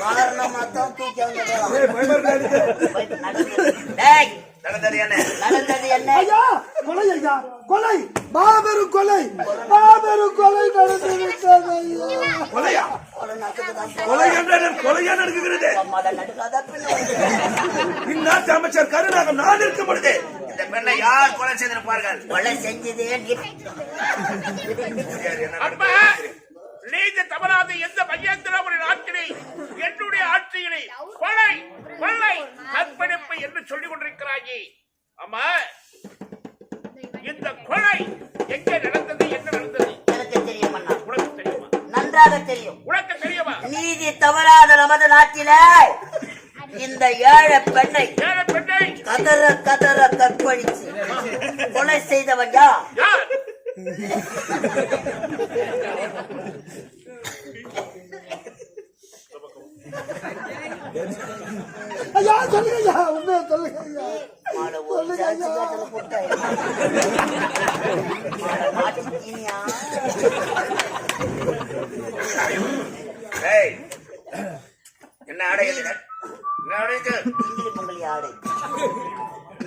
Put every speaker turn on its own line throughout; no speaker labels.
காரணமா தான் தூக்கி
ஐயா கொலை. மாபெரும் கொலை மாபெரும் கொலை நடந்துவிட்டது
நடக்குகிறது? இந்நாட்டு அமைச்சர் கருணாகம் நான் இருக்கும் பொழுது இந்த பெண்ணை யார் கொலை செய்திருப்பார்கள்?
கொலை செஞ்சதே நீ
அப்ப நீதி தவறாத எந்த மையந்திரமுறை நாட்டினை என்னுடைய ஆட்சியினை. கொலை கொள்ளை கற்பழிப்பு என்று சொல்லிக் கொண்டிருக்கிறாயே. அம்மா இந்த கொலை எங்கே நடந்தது என்ன நடந்தது?
எனக்கு தெரியும்?
உனக்கு தெரியுமா?
நன்றாக தெரியும்.
உனக்கு தெரியுமா?
நீதி தவறாத நமது நாட்டில இந்த ஏழை பெண்ணை
ஏழை பெண்ணை.
கதற கதற கற்பழிச்சு. கொலை செய்தவன் யார்?
ஐயா சொல்லுங்க ஐயா உண்மையை சொல்லுங்க ஐயா
மாட்டிக்கினியா?
ஏய் என்ன ஆடை? என்ன ஆடை
பொங்கல் ஆடை.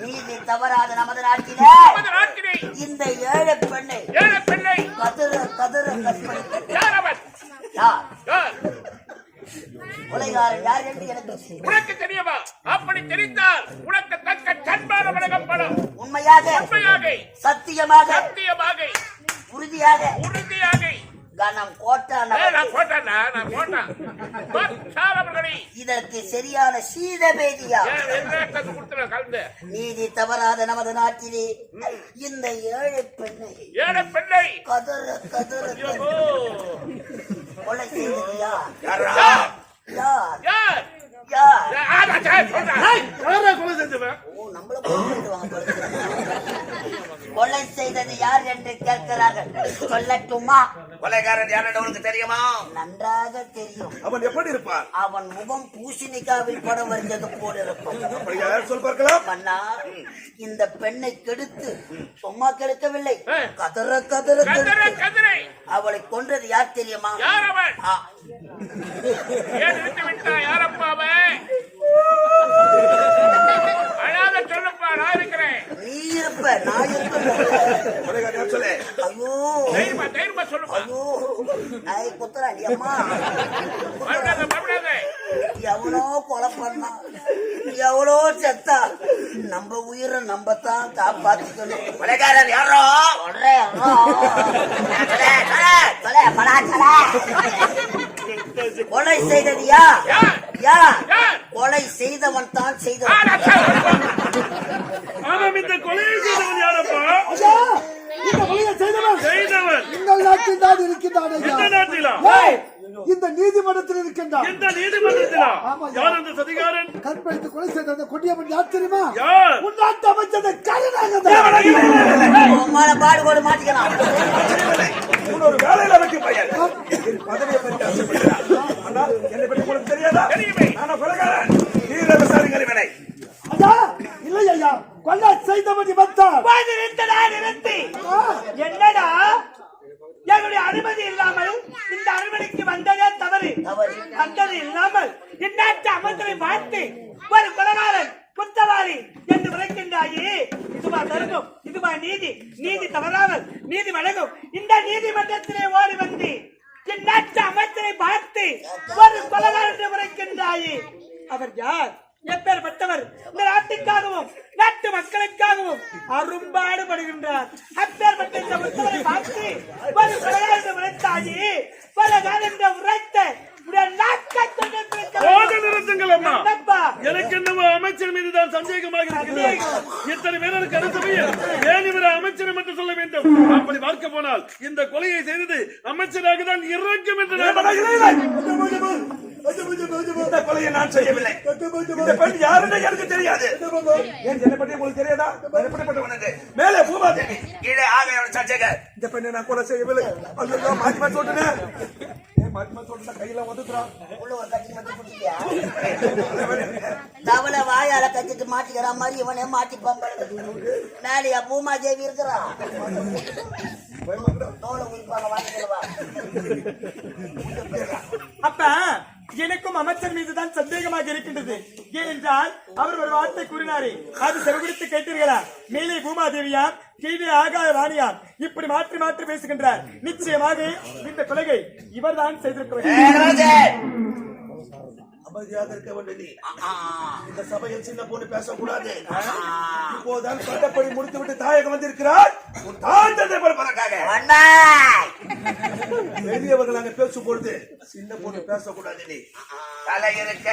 நீதி தவறாத நமது நாட்டில இந்த ஏழை பெண்ணை
ஏழை பெண்ணை.
கதற கதற கற்பழித்து
யார் அவன்
யார்?
யார்?
கொலைகாரன் யார் என்று எனக்கு.
உனக்கு தெரியுமா? அப்படி தெரிந்தால் உனக்கு தக்க வழங்கப்படும்.
உண்மையாக
உண்மையாக.
சத்தியமாக
சத்தியமாக.
உறுதியாக.
உறுதியாக.
இதற்கு சரியான சீதபேதியா? நீதி தவறாத நமது நாட்டிலே இந்த ஏழை பெண்ணை
ஏழை பெண்ணை
கதற கதற கொலை செய்தது யார்
யாரா?
யார்
யார்?
யார்
ஏய், ஆ, நான் சரி, சொல்றேன். யாரா கொலை செஞ்சவன்?
ஓ நம்மள கொலை செய்துவாங்க போல இருக்கு. கொலை செய்தது யார் என்று கேட்கிறார்கள் சொல்லட்டுமா
கொலைகாரன் யார் உனக்கு தெரியுமா?
நன்றாக தெரியும்.
அவன் எப்படி இருப்பான்?
அவன் முகம் பூசணிக்காவில் படம் வரைஞ்சது போல இருக்கும்.
அப்படியா? சொல் பார்க்கலாம்?
மன்னா இந்த பெண்ணை கெடுத்து சும்மா கெடுக்கவில்லை. கதற கதற
கதிரை.
அவளை கொன்றது யார் தெரியுமா?
யார் அவன்? நான் இருக்கிறேன்.
நீ இருப்ப நான் இருப்ப
கொலைகாரன் யார் சொல்லு
ஐயோ
தைரியமா, தைரியமா சொல்லுப்பா.
ஐயோ நாய் குத்துறாடி அம்மா
பயப்படாத, பயப்படாத.
எவனோ கொலை பண்ணான் எவ்வளோ செத்தா நம்ம உயிரை நம்ம தான் காப்பாத்திக்கணும்
கொலைகாரன் யாரோ.
கொலை செய்தது யார்? கொலை செய்தவன் தான் செய்தவன்
நான்.
ஆமாம் இந்த கொலையை செய்தவன் யாரப்பா
இந்த கொலையை செய்தவன்
செய்தவன்.
எங்கள் நாட்டில் தான் இருக்கின்றான்
இந்த நாட்டிலா?
இந்த நீதிமன்றத்தில் இருக்கின்றான்.
இந்த நீதிமன்றத்திலா?
ஆமா,
யார் அந்த சதிகாரன்?
கற்பழித்து கொலை செய்த அந்த கொடியவன் யார் தெரியுமா? உன் நாட்டு அமைச்சர் கருணாக
உம்மால பாடுகோடு மாட்டிக்கலாம்.
உன்னொரு வேலையில வைக்கும் பையன். என் பதவியை பற்றி ஆசைப்படுகிறார் அண்ணா என்னை பற்றி உங்களுக்கு தெரியாதா?
தெரியுமே.
நானா கொலைகாரன். விசாரிங்கள் இவனை.
ஐயா
நிறுத்தடா நிறுத்தி என்னடா? என்னுடைய அனுமதி இல்லாமல் இந்த அனுமதிக்கு வந்ததே தவறு.
தவறு.
வந்தது இல்லாமல் இந்நாட்டு அமைச்சரை பார்த்து ஒரு கொலகாரன் குற்றவாளி என்று விளக்கின்றாயே. இதுவா தர்மம் இதுவா நீதி. நீதி தவறாமல் நீதி வழங்கும். இந்த நீதிமன்றத்திலே ஓடி வந்து இந்நாட்டு அமைச்சரை பார்த்து ஒரு கொலகாரன் என்று விளக்கின்றாயே. அவர் யார்? எப்பேற்பட்டவர்? இந்த நாட்டுக்காகவும் அரும்பாடுபடுகின்றார் அப்பேற்பட்ட இந்த உத்தவரை பார்த்து ஒரு கொலையாளி உரைத்தாயே கொலைகாரன் என்ற உரைத்த
அமைச்சர் மீது தான் சந்தேகமாக இருக்கிறது இத்தனை பேருக்கு கருத்துமையில் ஏன் இவர் அமைச்சர் என்று சொல்ல வேண்டும்? அப்படி பார்க்க போனால் இந்த கொலையை செய்தது அமைச்சராக தான் இறக்கும் என்று.
இந்த கொலையை நான் செய்யவில்லை. இந்த பெண் யாருன்னு எனக்கு தெரியாது. ஏன் என்னை பற்றி உங்களுக்கு தெரியாதா? நான் எப்படிப்பட்டவன் என்று? மேலே பூமாதேவி கீழே ஆகையோட சர்ச்சைகள். இந்த பெண்ணை நான் கொலை செய்யவில்லை. ஐயோ மாற்றி மாற்றி சொல்லிட்டேன்
தவளை வாயால கட்டிட்டு மாட்டிக்கிற மாதிரி இவனே மாட்டி பம்படுது மேலையா பூமா தேவி இருக்கிறா? தோலை உயிர்ப்பாங்க வாங்கிக்கிறவா
அப்ப எனக்கும் அமைச்சர் மீதுதான் சந்தேகமாக இருக்கின்றது. ஏனென்றால் அவர் ஒரு வார்த்தை கூறினாரே. அது செவிடுத்து கேட்டீர்களா? மேலே பூமாதேவியா கீழே ஆகாய ராணியாம் இப்படி மாற்றி மாற்றி பேசுகின்றார். நிச்சயமாக இந்த கொலையை இவர்தான் செய்திருக்க வேண்டும்
அமைதியாக இருக்க வேண்டும் நீ. இந்த சபையில் சின்ன பொண்ணு பேசக்கூடாது. இப்போதான் சட்டப்படி முடித்து விட்டு தாயகம் வந்திருக்கிறார். உன் தந்தை
வந்தாய்
பெரியவர்கள் அங்க பேசும் பொழுது சின்ன பொண்ணு பேசக்கூடாது நீ.
தலை இருக்க.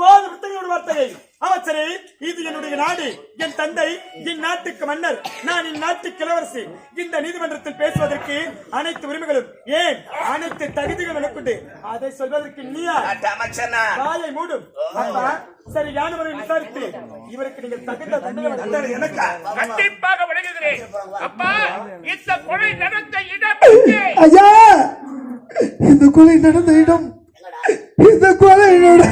போது புத்தகோட வார்த்தையை. அமைச்சரே இது என்னுடைய நாடு. என் தந்தை என் நாட்டுக்கு மன்னர். நான் என் நாட்டுக்கு இளவரசி. இந்த நீதிமன்றத்தில் பேசுவதற்கு அனைத்து உரிமைகளும் ஏன்? அனைத்து தகுதிகளும் எனக்குண்டு. அதை சொல்வதற்கு நீயா? வாயை மூடும் அப்பா சரி யானவரை விசாரித்து. இவருக்கு நீங்கள் தகுந்த
எனக்கா?
கண்டிப்பாக வழங்குகிறேன். அப்பா இந்த கொலை நடந்த இடம்?
ஐயா இந்த கொலை நடந்த இடம் இந்த கொலை நட-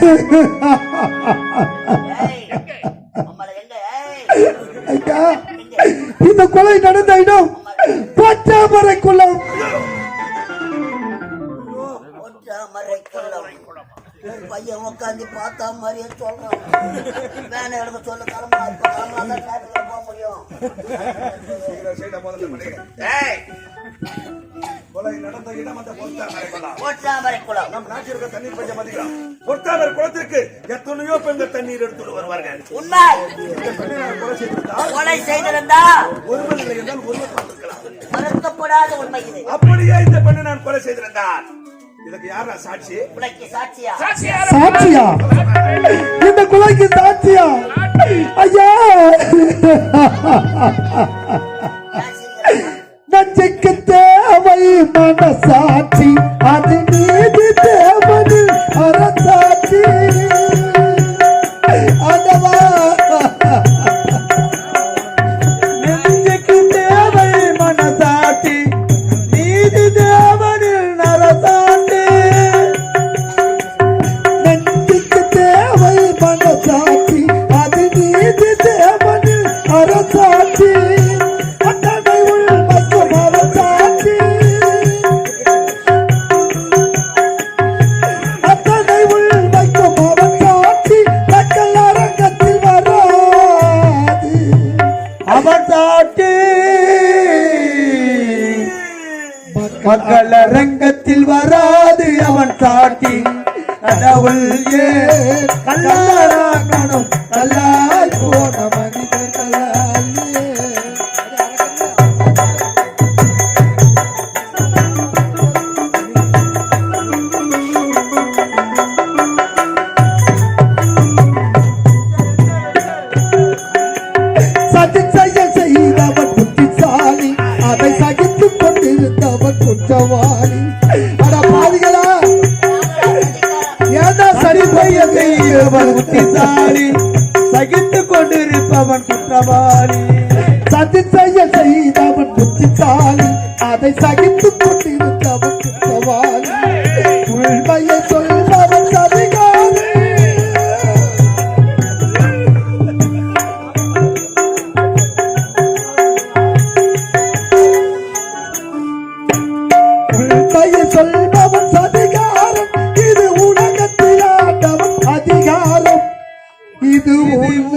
எத்தனையோ பெண்கள் தண்ணீர் எடுத்துட்டு வருவார்கள்.
உண்மை.
கொலை
செய்திருந்தா
ஒருவர் என்றால் ஒருவர் பார்த்திருக்கலாம்.
மறுக்கப்படாத உண்மை இது
அப்படியே இந்த பெண்ணை நான் கொலை செய்திருந்தால் இதுக்கு யாரா சாட்சி?
உனக்கு சாட்சியா?
சாட்சியா? இந்த கொலைக்கு சாட்சியா? ஐயா! கொண்டிருந்தவன் அட பாவிகளா. ஏதா சரி செய்ய செய்தவன் புத்திசாலி சகித்துக் கொண்டிருப்பவன் குற்றவாளி. சதி செய்ய செய்தவன் புத்திசாலி. அதை சகித்து இது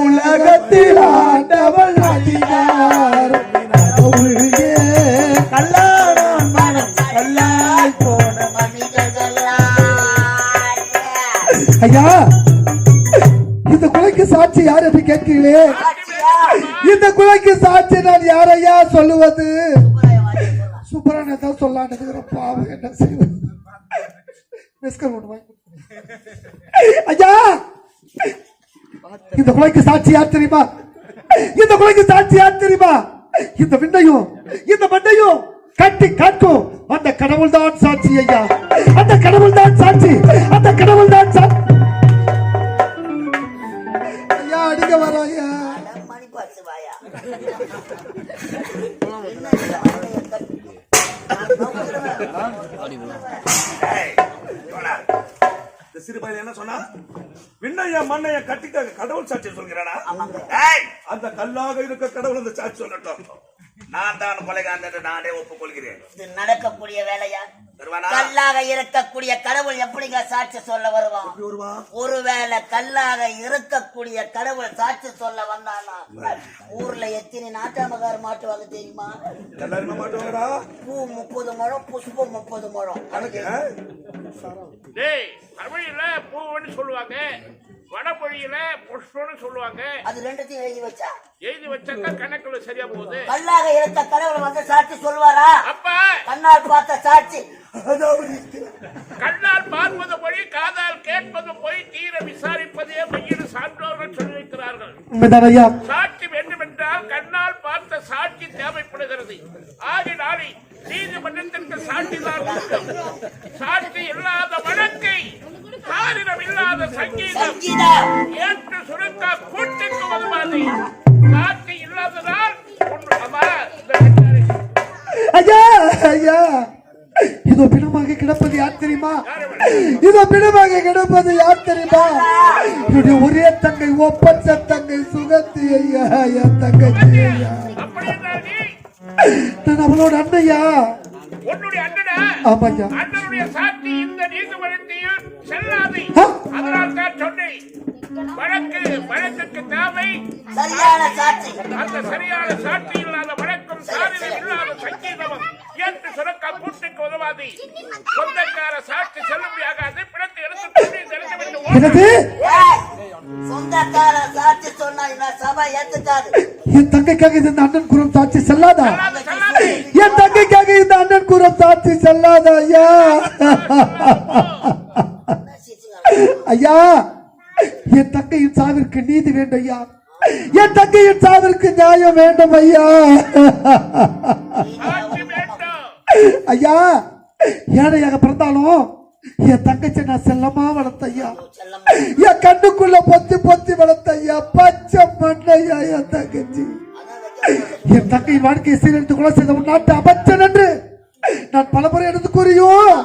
உலகத்தில் ஆண்டவள் அதிகாரம் கல்லாடான் மனம் கல்லாய் போன ஐயா இந்த குலைக்கு சாட்சி யார் என்று கேட்கிறீர்களே? இந்த குலைக்கு சாட்சி நான் யாரையா சொல்லுவது?
சூப்பரா
சூப்பரான தான் சொல்லான்னு பாவம் என்ன செய்வது? ஐயா இந்த கொலைக்கு சாட்சி யார் தெரியுமா? இந்த கொலைக்கு சாட்சி யார் தெரியுமா? இந்த விண்ணையும் இந்த மண்ணையும் கட்டி காக்கும். அந்த கடவுள் தான் சாட்சி ஐயா. அந்த கடவுள் தான் சாட்சி. அந்த கடவுள் தான் சாட்சி ஐயா. அடிக்க வராயா
அட
சிறு பையன் என்ன சொன்னா விண்ணைய மண்ணைய கட்டிக்க கடவுள் சாட்சி சொல்கிறானா? அந்த கல்லாக இருக்க கடவுள் அந்த சாட்சி சொல்லட்டும். நான் தான் கொலைகாரன் என்று நானே ஒப்புக்கொள்கிறேன்.
இது நடக்கக்கூடிய வேலையா? கல்லாக இருக்கக்கூடிய கடவுள் எப்படிங்க சாட்சி சொல்ல வருவான்? ஒருவேளை கல்லாக இருக்கக்கூடிய கடவுள் சாட்சி சொல்ல வந்தானா? ஊர்ல எத்தனை நாட்டாமக்கார மாட்டுவாங்க தெரியுமா? பூ முப்பது முழம் புஷ்பம் முப்பது முழம்.
தமிழ்ல சொல்லுவாங்க. வடமொழியில புஷ்பம்னு சொல்லுவாங்க.
அது ரெண்டுத்தையும் எழுதி வச்சா?
எழுதி வச்சாக்கா கணக்குல சரியா போகுது.
கல்லாக இருக்க கடவுள் வந்து சாட்சி சொல்வாரா?
அப்ப!
கண்ணால் பார்த்த சாட்சி.
கண்ணால் பார்ப்பது மொழி காதால் கேட்பது பொய் தீர விசாரிப்பதே மையில் சான்றோர்கள் சொல்லியிருக்கிறார்கள்.
உண்மைதான் ஐயா
சாட்சி வேண்டும் என்றால் கண்ணால் பார்த்த சாட்சி தேவைப்படுகிறது. ஆகினாலே நீதிமன்றத்திற்கு முக்கியம். சாட்சி இல்லாத வழக்கை காரிடம் இல்லாத சங்கீதம்
சங்கீதா
ஏற்று சுருக்க கூட்டுக்கு வருவாது சாட்சி இல்லாததால்.
ஐயா ஐயா. இதோ பிணமாக கிடப்பது யார் தெரியுமா? இதோ பிணமாக கிடப்பது யார் தெரியுமா? என்னுடைய ஒரே தங்கை ஒப்பற்ற தங்கை சுகத்தி ஐயா என் தங்கச்சி ஐயா. நான் அவளோட அண்ணையா
உன்னுடைய அண்ணனா?
ஆமாய்யா.
அண்ணனுடைய சாட்சி இந்த நீதிமன்றத்தில் செல்லாது? அதனால் தான் சொன்னேன். வழக்கு வழக்குக்கு தேவை.
சரியான சாட்சி.
அந்த சரியான சாட்சி இல்லாத வழக்கும் சாதனை இல்லாத சங்கீதமும் என்று சுரக்க கூட்டுக்கு உதவாது. சொந்தக்கார சாட்சி செல்லுபடியாகாது. பிணத்தை எடுத்து.
என்னது?
சாட்சி சொன்னா இந்த சபை ஏத்துக்காது.
என் தங்கைக்காக இந்த அண்ணன் குரம் சாட்சி செல்லாதா. என் தங்கைக்காக இந்த அண்ணன் குரம் சாட்சி செல்லாதா ஐயா? ஐயா என் தங்கையின் சாவிற்கு நீதி வேண்டும் ஐயா. என் தங்கையின் சாவிற்கு நியாயம் வேண்டும் ஐயா. ஐயா ஏழையாக பிறந்தாலும் என் தங்கச்சி நான் செல்லமா வளர்த்த ஐயா
செல்லம்மா.
என் கண்ணுக்குள்ள பொத்தி பொத்தி வளர்த்த ஐயா பச்சை மண்ணையா என் தங்கச்சி? என் தங்கையின் வாழ்க்கையை சீரழித்து கொலை செய்த உன் நாட்டு அமைச்சன் என்று நான் பலமுறை எடுத்து கூறியும்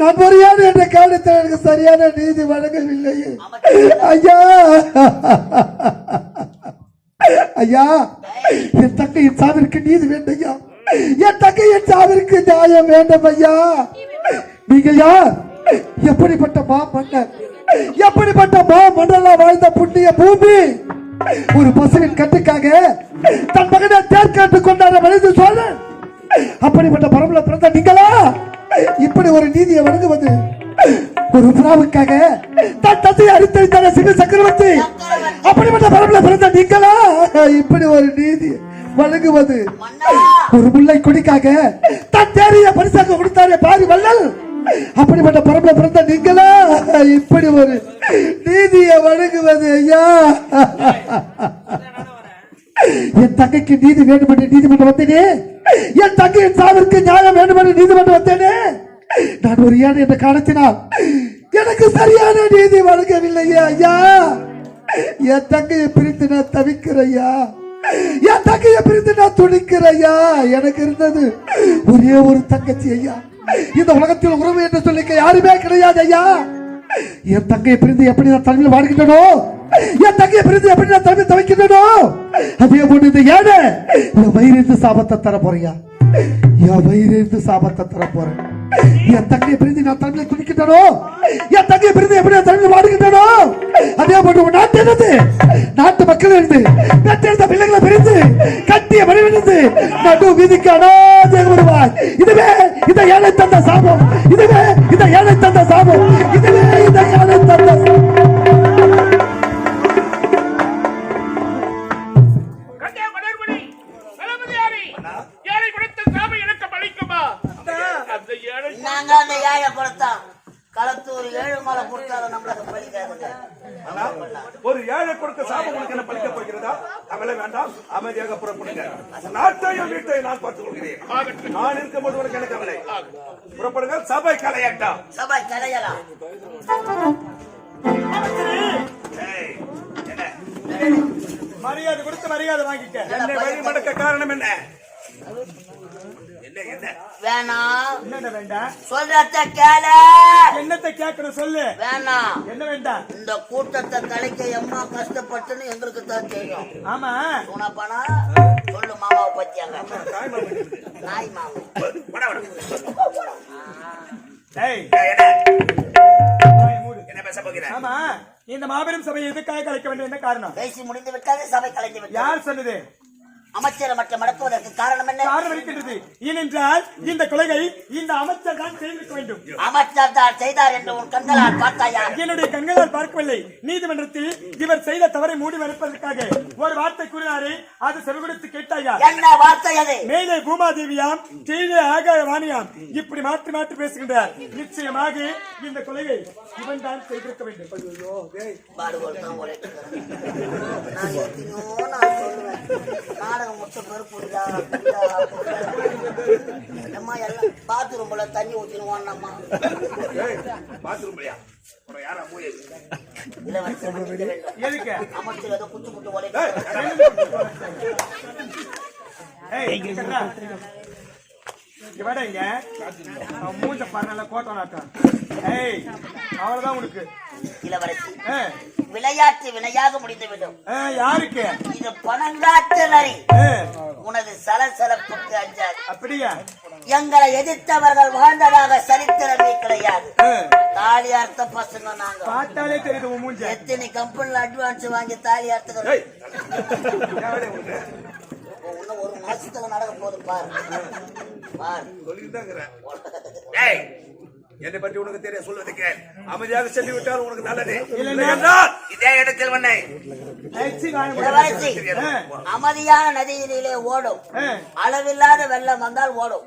நான் முறையான என்ற காரணத்தில் எனக்கு சரியான நீதி வழங்கவில்லையே. ஐயா. ஐயா என் தங்கையின் சாவிற்கு நீதி வேண்டும் ஐயா என் தங்கையின் சாவிற்கு நியாயம் வேண்டும் ஐயா நீங்க யார்? எப்படிப்பட்ட மா மன்னர் எப்படிப்பட்ட மா மன்னர்லாம் வாழ்ந்த புண்ணிய பூமி? ஒரு பசுவின் கட்டுக்காக தன் மகனை தேர்க்காட்டு கொண்டாட மனித சோழன் அப்படிப்பட்ட பரம்பல பிறந்த நீங்களா? இப்படி ஒரு நீதியை வழங்குவது ஒரு புறாவுக்காக தன் தந்தையை அடித்தடித்தான சிவ சக்கரவர்த்தி. அப்படிப்பட்ட பரம்பல பிறந்த நீங்களா? இப்படி ஒரு நீதி வழங்குவது ஒரு முல்லை கொடிக்காக தன் தேரிய பரிசாக கொடுத்தாரே பாரி வள்ளல். அப்படிப்பட்ட பரம்பரை பிறந்த நீங்களா? இப்படி ஒரு நீதியை வழங்குவது ஐயா. என் தங்கைக்கு நீதி வேண்டும் என்று நீதிமன்றம் வந்தேனே? என் தங்கையின் சாவிற்கு நியாயம் வேண்டும் என்று நீதிமன்றம் வந்தேனே? நான் ஒரு ஏழை என்று காணத்தினால் எனக்கு சரியான நீதி வழங்கவில்லையா ஐயா. என் தங்கையை பிரித்து நான் தவிக்கிறையா என் தங்கையை பிரித்து நான் துடிக்கிறையா எனக்கு இருந்தது ஒரே ஒரு தங்கச்சி ஐயா. இந்த உலகத்தில் உறவு என்று சொல்லிக்க யாருமே கிடையாது ஐயா. என் தங்கையை பிரிந்து எப்படி நான் தலைமையில் வாழ்கின்றனோ? என் தங்கையை பிரிந்து எப்படி நான் தமிழ் தவிக்கின்றனோ? அதே போன்று இந்த ஏழை என் வயிறு சாபத்தை தர போறியா என் வயிறு சாபத்தை தர போறேன். என் தங்கையை பிரிந்து நான் தலைமையில் துணிக்கின்றனோ என் தங்கையை பிரிந்து எப்படி நான் தமிழ் வாடுகின்றனோ? அதே போன்று உன் நாட்டு இருந்து நாட்டு மக்கள் இருந்து பெற்றெடுத்த பிள்ளைகளை பிரிந்து கட்டிய மனைவிலிருந்து நடு வீதிக்கு அனாதை வருவாய். இதுவே இந்த ஏழை தந்த சாபம். இதுவே இந்த ஏழை தந்த சாபம். இதுவே இந்த ஏழை தந்த சாபம்.
நாங்க அந்த ஏழை கொடுத்தோம் களத்தூர் ஏழு மலை கொடுத்தாலும் நம்மளுக்கு
ஒரு ஏழை கொடுத்த சாபம் உங்களுக்கு என்ன பலிக்க போகிறதா? கவலை வேண்டாம் அமைதியாக புறப்படுங்க. நாட்டையும் வீட்டையும் நான் பார்த்துக் கொள்கிறேன் நான் இருக்கும்போது உனக்கு என்ன கவலை? புறப்படுங்க சபை கலையாட்டம்.
சபை கலையலாம்.
மரியாதை கொடுத்து மரியாதை வாங்கிக்க.
என்னை வழி மடக்க காரணம் என்ன?
வேணாம்
என்னென்ன வேண்டாம்
சொல்றத கேள.
என்னத்தை கேட்கணும் சொல்லு.
வேணாம்
என்ன வேண்டாம்
இந்த கூட்டத்தை கலைக்க எம்மா கஷ்டப்பட்டுன்னு எங்களுக்கு தான் தெரியும்.
ஆமா.
சோனாப்பானா சொல்லு மாமாவை பத்தி அங்க. நாய் மாமா
என்ன? பேச போகிறேன்?
ஆமா. இந்த மாபெரும் சபையை எதுக்காக கலைக்க வேண்டிய என்ன காரணம்?
பேசி முடிந்து விட்டாது சபை கலைந்து
யார் சொன்னது?
அமைச்சரை மட்டும் மடக்குவதற்கு காரணம் என்ன?
காரணம் இருக்கின்றது. ஏனென்றால் இந்த கொலையை இந்த அமைச்சர் தான் செய்திருக்க வேண்டும்.
அமைச்சர் தான் செய்தார் என்று உன் கண்களால் பார்த்தாயா?
என்னுடைய கண்களால் பார்க்கவில்லை. நீதிமன்றத்தில் இவர் செய்த தவறை மூடி மறைப்பதற்காக ஒரு வார்த்தை கூறினாரே அது செவிகொடுத்து கேட்டாயா?
என்ன வார்த்தை அது?
மேலே பூமாதேவியாம் கீழே ஆகாய வாணியாம் இப்படி மாற்றி மாற்றி பேசுகின்றார். நிச்சயமாக இந்த கொலையை இவன் தான் செய்திருக்க வேண்டும்.
நாடகம் புட்டா, புட்டா. என்னம்மா எல்லாம் பாத்ரூம்ல தண்ணி
ஏய், பாத்ரூம்
அமைச்சர் ஏதோ குத்து குத்து
ஏய்,
ஏய், இங்க. மூஞ்ச பாரு, நல்லா கோட்டம் நாட்டம். ஏய், அவ்வளவுதான் உனக்கு.
இளவரசி விளையாட்டு வினையாக முடிந்துவிடும்.
ஏ, யாருக்கு?
இது பணங்காட்டு நரி. உனது சலசலப்புக்கு அஞ்சாது.
அப்படியா?
எங்களை எதிர்த்தவர்கள் வாழ்ந்ததாக சரித்திரமே கிடையாது. தாலி அர்த்த பசங்க நாங்க.
பார்த்தாலே தெரியுது மூஞ்ச.
எத்தனை கம்பெனில அட்வான்ஸ் வாங்கி தாலி அர்த்தம்? இன்னும் ஒரு மாசத்துல நடக்க போகுது பாரு. பாரு.
என்னை பற்றி உனக்கு தெரிய சொல்வதற்கு அமைதியாக சென்று விட்டால் உனக்கு நல்லது. இல்லை என்றால் இதே இடத்தில் உன்னை
அமைதியான நதியிலே ஓடும். அளவில்லாத வெள்ளம் வந்தால் ஓடும்.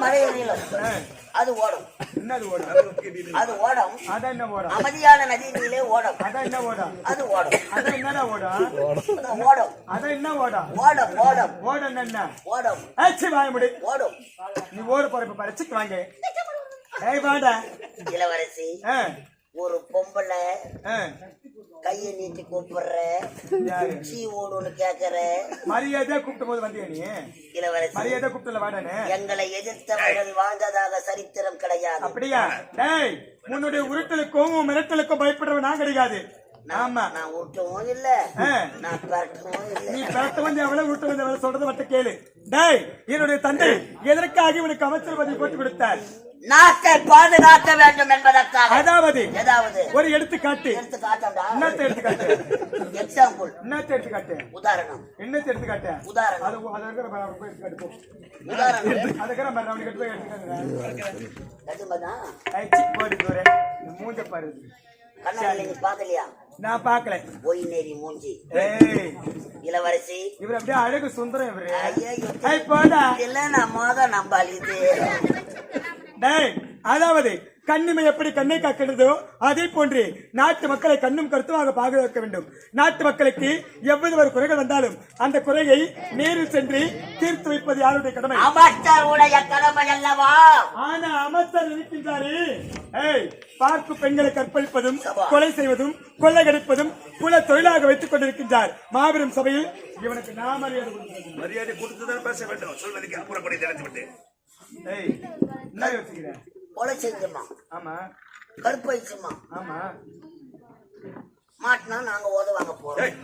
மழையிலும்
ஏ,
அது ஓடும்
என்னது ஓடும்?
அது ஓடும்
அதான் என்ன ஓடும்?
அமைதியான நதியிலே ஓடும்
அதான் என்ன ஓடும்?
அது ஓடும்
அதான் என்னடா ஓடும்?
அது ஓடும்
அதான் என்ன ஓடும்?
ஓடும் ஓடும்
ஓடும் என்ன?
ஓடும்
ஏய், சீ, வாயை மூடு.
ஓடும்
நீ ஓட போற இப்ப பாரு, சிக்கு வாங்க. ஏய், வாடா.
இளவரசி ஒரு பொம்பளை கையை நீட்டி கூப்பிடுற? சீ ஓடுன்னு கேக்குற.
மரியாதையா கூப்பிட்ட போது வந்தியா நீ?
இளவரசி
மரியாதை கூப்பிட்டல வாடானே
எங்களை எதிர்த்தவர்கள் வாழ்ந்ததாக சரித்திரம் கிடையாது.
அப்படியா? டேய் உன்னுடைய உருட்டலுக்கும் மிரட்டலுக்கும் பயப்படுறவன் நான் கிடையாது. ஆமா.
நான் ஊட்டவும் இல்ல. நான் பரட்டவும்
நீ
இல்ல
பிறத்த வந்து எவ்வளவு உருட்ட வந்து எவ்வளவு சொல்றத மட்டும் கேளு. டேய் என்னுடைய தந்தை எதற்காக இவனுக்கு அமைச்சர் பதவி போட்டு கொடுத்தார்?
நாட்டை பாதுகாக்க வேண்டும் என்பதற்காக.
அதாவது
ஏதாவது.
ஒரு எடுத்துக்காட்டு.
எடுத்து காட்டண்டா
என்னத்தை எடுத்துக்காட்டு.
எக்ஸாம்பிள்.
என்னத்தை எடுத்துக்காட்டு.
உதாரணம்.
என்னத்தை எடுத்துக்காட்டு.
உதாரணம்.
அது அது இருக்கிற பாரு, அவனுக்கு போய் எடுத்துக்காட்டு.
உதாரணம்.
அது இருக்கிற பாரு, அவனுக்கு எடுத்து போய் எடுத்துக்காங்க
நிஜமாதான்?
மூஞ்ச பாரு.
கண்ணாடி நீ பாக்கலையா
நான் பாக்கல
பொய் நெறி மூஞ்சி. இளவரசி.
இவர் அப்படியே அழகு சுந்தரம் இவரு. போடா.
இதெல்லாம் நான் மோத நம்பாள் இது.
டேய் அதாவது கண்ணிமை எப்படி கண்ணை காக்கிறதோ அதே போன்று நாட்டு மக்களை கண்ணும் கருத்துமாக பாதுகாக்க வேண்டும். நாட்டு மக்களுக்கு எவ்வளவு ஒரு குறைகள் வந்தாலும் அந்த குறையை நேரில் சென்று தீர்த்து வைப்பது யாருடைய கடமை?
அமைச்சர் உடைய கடமை அல்லவா?
ஆனா அமைச்சர் இருக்கின்றாரே. ஏய் பார்ப்பு பெண்களை கற்பழிப்பதும் கொலை செய்வதும் கொள்ளையடிப்பதும் குல தொழிலாக வைத்துக் கொண்டிருக்கின்றார். மாபெரும் சபையில் இவனுக்கு நான் மரியாதை
கொடுத்துதான் பேச வேண்டும். சொல்வதற்கு அப்புறப்படி தெரிந்து விட்டு
ஏய் என்ன யோசிக்கிற?
கொலை செஞ்சுமா
ஆமா
கற்பழிச்சுமா
ஆமா.
மாட்டினா நாங்க ஓத வாங்க போறோம்.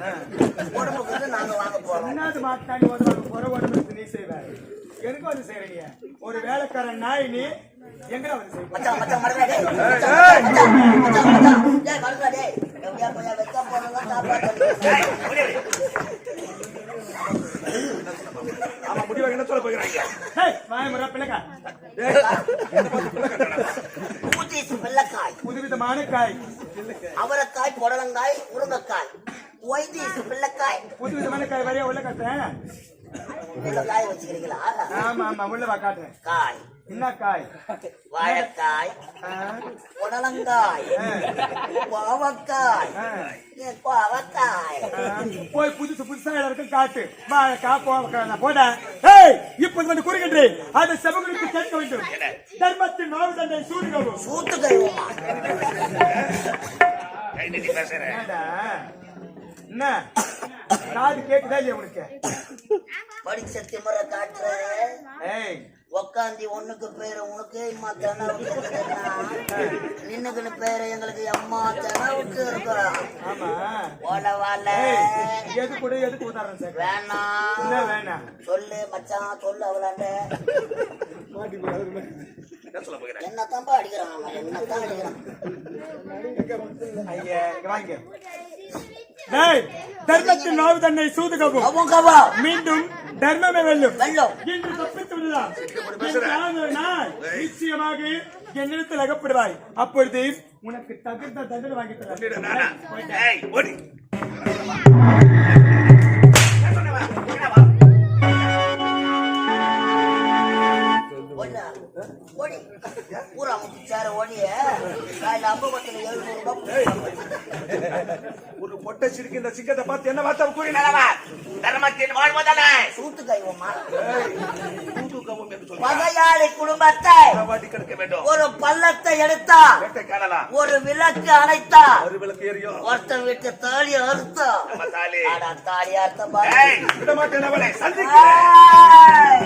உடம்புக்கு வந்து நாங்க வாங்க போறோம்.
ரெண்டாவது மாட்டாண்டி ஓடுவாங்க போற உடம்புக்கு நீ செய்வ. எனக்கு வந்து செய்யறீங்க ஒரு வேலைக்காரன் நாய் நீ எங்கடா வந்து செய்வ?
மச்சான் மச்சான் மறக்கா டேய் மச்சான், மச்சான். டேய் போய் காப்பாத்து
ஆமா முடிவாக என்ன சொல்ல போகிறாங்க
பிள்ளைக்காய்
புதுவிதமான காய்
அவரைக்காய் புடலங்காய் முருங்கைக்காய் ஒய்தீஸ் பிள்ளைக்காய்
புதுவிதமான காய் வரையா உள்ள காட்டுறேன்
காய் வச்சுக்கிறீங்களா?
ஆமா ஆமா உள்ள காட்டுறேன்.
காய்.
என்ன காய்
வாழைக்காய் புடலங்காய் கோவக்காய்
ஆ. போய் புதுசு புதுசா எல்லாருக்கும் காட்டு. வாழைக்காய் கோவக்காய் போட. ஏய் இப்போது வந்து கூறுகின்றேன் அதை செவங்களுக்கு கேட்க வேண்டும். தர்மத்தின் மாவு தண்டை சூடுகவும்
சூத்து கைவோமா?
என்ன? காது கேக்குதா இல்லையா உனக்கு?
படிச்ச திமுற காட்டுற.
ஏய்.
உக்காந்தி ஒண்ணுக்கு பேரு உனக்கு இம்மா தெனவுக்கு நின்னுக்குன்னு பேரு எங்களுக்கு எம்மா தெனவுக்கு இருக்கிறோம் வேணாம் சொல்லு மச்சான் சொல்லு அவளாண்ட.
என்ன சொல்ல போகிறேன்
என்னத்தான்பா அடிக்கிறான் என்னத்தான் அடிக்கிறான்?
ஐயா இங்க வாங்க. தர்மத்தின் மாவு தன்னை சூதுகவும். மீண்டும் தர்மமே வெல்லும். என்று தப்பித்து விடலாம் என்றாவது நாள் நிச்சயமாக என்னிடத்தில் அகப்படுவாய். அப்பொழுது உனக்கு தகுந்த தண்டனை வாங்கி? தரேன்.
ஒரு பொட்டை சிரிக்கின்ற சிங்கத்தை பார்த்து என்ன வார்த்தை கூறினாரா
தர்மத்தின் வாழ்வதனை?
சூத்து கைவோமா பகையாளி குடும்பத்தை
வாட்டி கெடுக்க வேண்டும்.
ஒரு பள்ளத்தை எடுத்தா ஒரு விளக்கு அணைத்தா
ஒரு விளக்கு ஏறியும்
ஒருத்தன் வீட்டு தாலி அறுத்தா.
தாலி.
அறுத்த பாரு.
சந்திக்கிறேன்!